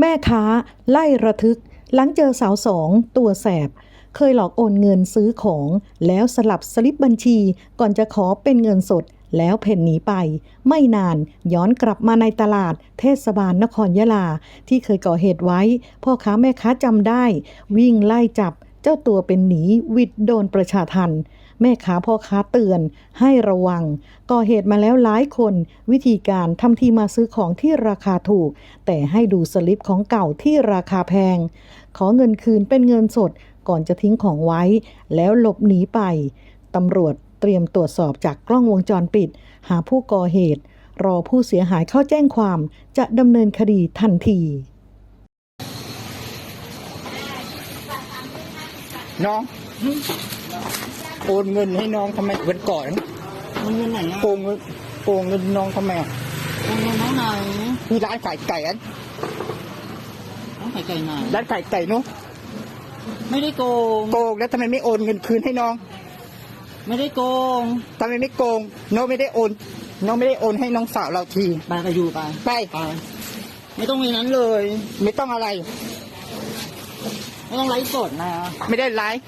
แม่ค้าไล่ระทึก หลังเจอสาวสองตัวแสบ เคยหลอกโอนเงินซื้อของ แล้วสลับสลิปบัญชี ก่อนจะขอเป็นเงินสด แล้วเพ่นหนีไป ไม่นานย้อนกลับมาในตลาด เทศบาลนครยะลา ที่เคยก่อเหตุไว้ พ่อค้าแม่ค้าจำได้ วิ่งไล่จับ เจ้าตัวเป็นหนีวิดโดนประชาทันแม่ค้าพ่อค้าเตือน ให้ระวัง ก่อเหตุมาแล้วหลายคน วิธีการทำทีมาซื้อของที่ราคาถูก แต่ให้ดูสลิปของเก่าที่ราคาแพง ขอเงินคืนเป็นเงินสด ก่อนจะทิ้งของไว้ แล้วหลบหนีไปตำรวจเตรียมตรวจสอบจากกล้องวงจรปิด หาผู้ก่อเหตุ รอผู้เสียหายเข้าแจ้งความ จะดำเนินคดีทันที น้องโอนเงินให้น้องทำไมวันก่อนมันเงินไหนอะโกงเงินโกงเงินน้องทำไมอะมันเงินน้องไหนมีร้านขายไก่อันน้องไข่ไก่ไหนร้านขายไก่เนาะไม่ได้โกงโกงแล้วทำไมไม่โอนเงินคืนให้น้อง ไม่ได้โกงทำไมไม่โกง น้องไม่ได้โอน น้องไม่ได้โอนให้น้องสาวเราทีไปก็อยู่ไปไป ไป ไม่ต้องมีนั้นเลย ไม่ต้องอะไร ไม่ต้องไลฟ์สดนะ ไม่ได้ไลฟ์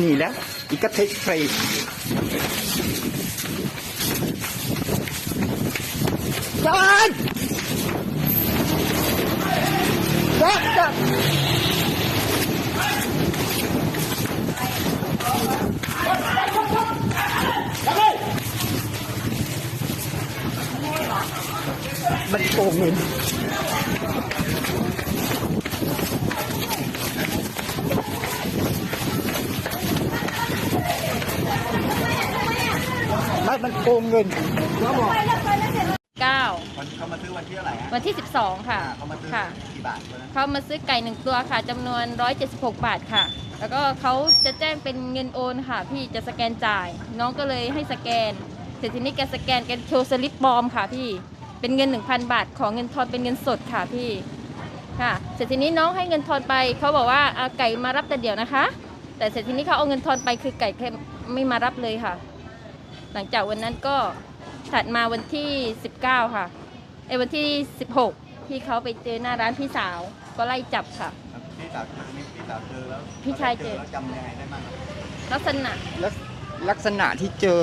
นี่แล้ว อีกกระเทยฟรีจอนจอนจอนมันโกงเงิน ไม่มันโกงเงินเก้าวันเขามาซื้อวันที่เท่าไหร่ฮะวันที่ 12 ค่ะอ่าเขามาซื้อค่ะกี่บาทวันนั้นเขามาซื้อไก่หนึ่งตัวค่ะจำนวน 176 บาทค่ะ แล้วก็เขาจะแจ้งเป็นเงินโอนค่ะ พี่จะสแกนจ่าย น้องก็เลยให้สแกนเสร็จทีนี้แกสแกนแกโชว์สลิปปลอมค่ะพี่เป็นเงิน 1,000 บาท ของเงินทอนเป็นเงินสดค่ะพี่ ค่ะ เสร็จทีนี้น้องให้เงินทอนไปเขาบอกว่าเอาไก่มารับแต่เดี๋ยวนะคะ แต่เสร็จทีนี้เขาเอาเงินทอนไปคือไก่แค่ไม่มารับเลยค่ะ หลังจากวันนั้นก็ถัดมาวันที่ 19 ค่ะไอ้วันที่ 16 ที่เขาไปเจอหน้าร้านพี่สาวก็ไล่จับค่ะ พี่สาวเจอนี่พี่สาวเจอแล้วพี่ชายเจอ แล้วจำยังไงได้บ้างครับลักษณะลักลักษณะที่เจอ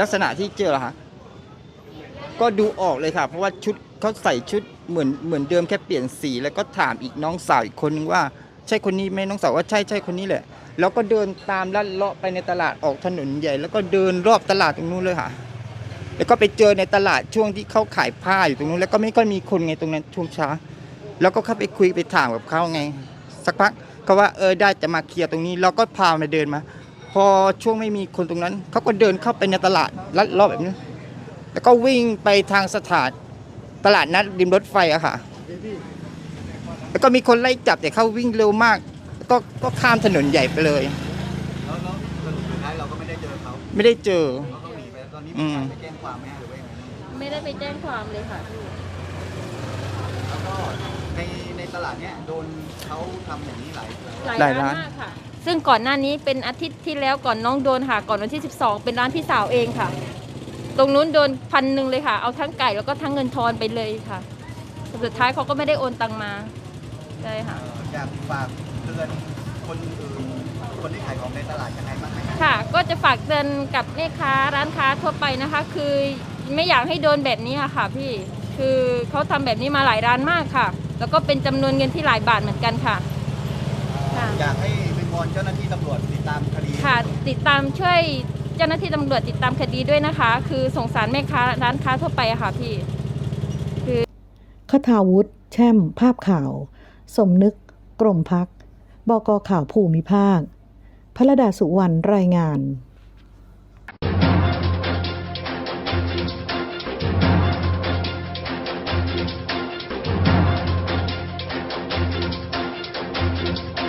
ลักษณะที่เจอเหรอฮะก็ดูออกเลยค่ะ เพราะว่าชุดเขาใส่ชุด เหมือนเหมือนเดิมแค่เปลี่ยนสี แล้วก็ถามอีกน้องสาวอีกคนนึงว่าใช่คนนี้ไหมน้องสาวว่าใช่ใช่คนนี้แหละ แล้วก็เดินตามลัดเลาะไปในตลาดออกถนนใหญ่ แล้วก็เดินรอบตลาดตรงนู้นเลยค่ะ แล้วก็ไปเจอในตลาดช่วงที่เขาขายผ้าอยู่ตรงนู้นแล้วก็ไม่ค่อยมีคนไงตรงนั้นช่วงเช้า แล้วก็เข้าไปคุยไปถามกับเขาไง สักพักเขาว่าเออได้จะมาเคลียร์ตรงนี้เราก็พามาเดินมา พอช่วงไม่มีคนตรงนั้นเขาก็เดินเข้าไปในตลาดลัดเลาะแบบนี้ แล้วก็วิ่งไปทางสถาน ตลาดนัดริมรถไฟอะค่ะ แล้วก็มีคนไล่จับแต่เขาวิ่งเร็วมาก ก็ก็ข้ามถนนใหญ่ไปเลย แล้วแล้วสรุปสุดท้ายเราก็ไม่ได้เจอเขาไม่ได้เจอ เขาต้องหนีไปตอนนี้อืมีมการไปแจ้งความไหมฮะหรือว่ายังไงไม่ได้ไปแจ้งความเลยค่ะพี่แล้วก็ในในตลาดเนี้ยโดนเขาทำอย่างนี้หลายหลายหลายร้านร้านมากค่ะ ซึ่งก่อนหน้านี้เป็นอาทิตย์ที่แล้วก่อนน้องโดนค่ะ ก่อนวันที่ 12 เป็นร้านพี่สาวเองค่ะ ตรงนู้นโดนพันหนึ่งเลยค่ะ เอาทั้งไก่แล้วก็ทั้งเงินทอนไปเลยค่ะแต่สุดท้ายเขาก็ไม่ได้โอนตังมาใช่ค่ะเอ่ออยากฝากเตือนคนอื่นคนที่ขายของในตลาดยังไงบ้างไหมฮะค่ะ ก็จะฝากเตือนกับแม่ค้าร้านค้าทั่วไปนะคะ คือไม่อยากให้โดนแบบนี้อะค่ะ พี่คือเขาทำแบบนี้มาหลายร้านมากค่ะ แล้วก็เป็นจำนวนเงินที่หลายบาทเหมือนกันค่ะ ค่ะ อยากให้วิงวอนเจ้าหน้าที่ตำรวจติดตามคดี ค่ะติดตามช่วย เจ้าหน้าที่ตำรวจติดตามคดีด้วยนะคะ คือสงสารแม่ค้าร้านค้าทั่วไปอะค่ะพี่ คือคทาวุฒิแช่ม ภาพข่าว สมนึก กรมพัก บกข่าวภูมิภาคพระดาสุวรรณรายงาน